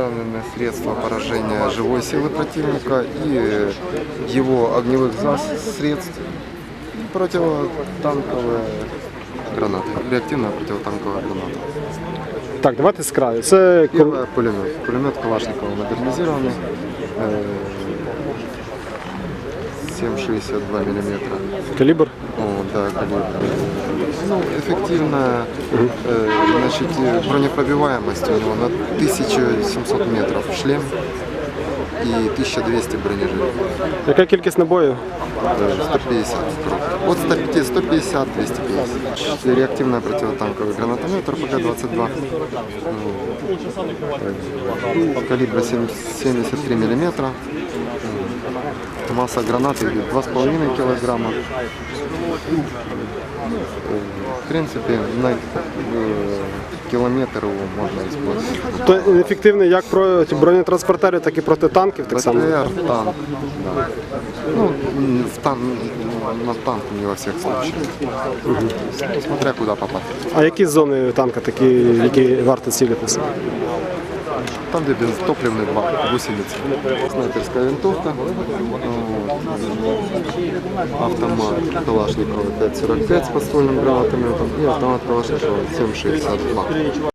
предоставлены средства поражения живой силы противника и его огневых средств и противотанковые гранаты, реактивная противотанковая граната. Так, давайте з краю. Це кор- Первое пулемет. Пулемет Калашникова модернизированный. э, 7,62 миллиметра. калібр. О, да, калибр Ну, эффективная э, значит, э, бронепробиваемость у него на 1700 метров шлем и 1200 бронежилет. Яка кількість набоїв? Э, 150. От 150, 150 250. Реактивная противотанковый гранатомет РПГ-22. Ну, э, Калибра 7 73 миллиметра. М, Масса гранаты 2,5 килограмма. Э, В принципе, на э, километр его можно использовать. То ефективний як проти бронетранспортерів, так і проти танків. Так само. БТР, танк, да. Ну, м, в тан, на танк не во всех случаях. Ну, Смотря куда попасть. А які зони танка такі, в які варто цілитися? Там, где бензотопливный бак, гусеницы. Снайперская винтовка. Вот. Автомат Калашникова 5.45 с подствольным гранатометом и автомат Калашникова 7.62.